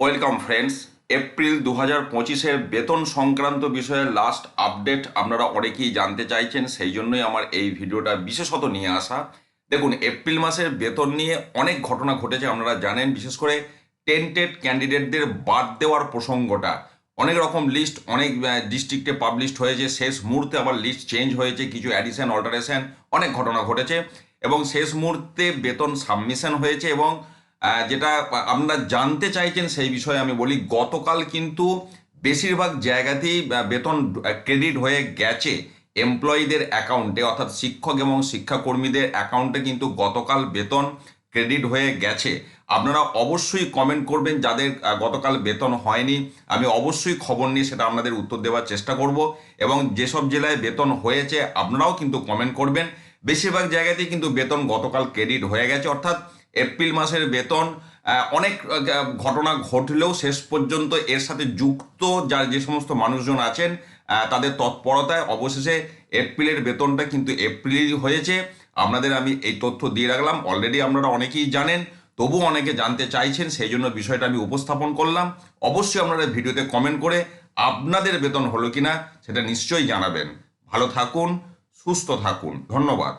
Welcome friends April দু হাজার পঁচিশের বেতন সংক্রান্ত বিষয়ে লাস্ট আপডেট আপনারা অনেকেই জানতে চাইছেন, সেই জন্যই আমার এই ভিডিওটা বিশেষত নিয়ে আসা। দেখুন এপ্রিল মাসের বেতন নিয়ে অনেক ঘটনা ঘটেছে, আপনারা জানেন, বিশেষ করে টেন্টেড ক্যান্ডিডেটদের বাদ দেওয়ার প্রসঙ্গটা। অনেক রকম লিস্ট অনেক ডিস্ট্রিক্টে পাবলিশড হয়েছে, শেষ মুহূর্তে আবার লিস্ট চেঞ্জ হয়েছে, কিছু অ্যাডিশন অল্টারেশন অনেক ঘটনা ঘটেছে। এবং শেষ মুহূর্তে বেতন সাবমিশন হয়েছে এবং যেটা আপনারা জানতে চাইছেন সেই বিষয়ে আমি বলি, গতকাল কিন্তু বেশিরভাগ জায়গাতেই বেতন ক্রেডিট হয়ে গেছে এমপ্লয়ীদের অ্যাকাউন্টে অর্থাৎ শিক্ষক এবং শিক্ষাকর্মীদের অ্যাকাউন্টে কিন্তু গতকাল বেতন ক্রেডিট হয়ে গেছে। আপনারা অবশ্যই কমেন্ট করবেন যাদের গতকাল বেতন হয়নি। আমি অবশ্যই খবর নিয়ে সেটা আপনাদের উত্তর দেওয়ার চেষ্টা করব এবং যেসব জেলায় বেতন হয়েছে, আপনারাও কিন্তু কমেন্ট করবেন। বেশিরভাগ জায়গাতেই কিন্তু বেতন গতকাল ক্রেডিট হয়ে গেছে। অর্থাৎ এপ্রিল মাসের বেতন অনেক ঘটনা ঘটলেও শেষ পর্যন্ত এর সাথে যুক্ত যার যে সমস্ত মানুষজন আছেন তাদের তৎপরতায় অবশেষে এপ্রিলের বেতনটা কিন্তু এপ্রিলই হয়েছে। আপনাদের আমি এই তথ্য দিয়ে রাখলাম। অলরেডি আপনারা অনেকেই জানেন তবু অনেকে জানতে চাইছেন, সেই জন্য বিষয়টা আমি উপস্থাপন করলাম। অবশ্যই আপনারা ভিডিওতে কমেন্ট করে আপনাদের বেতন হলো কিনা, সেটা নিশ্চয়ই জানাবেন। ভালো থাকুন, সুস্থ থাকুন। ধন্যবাদ।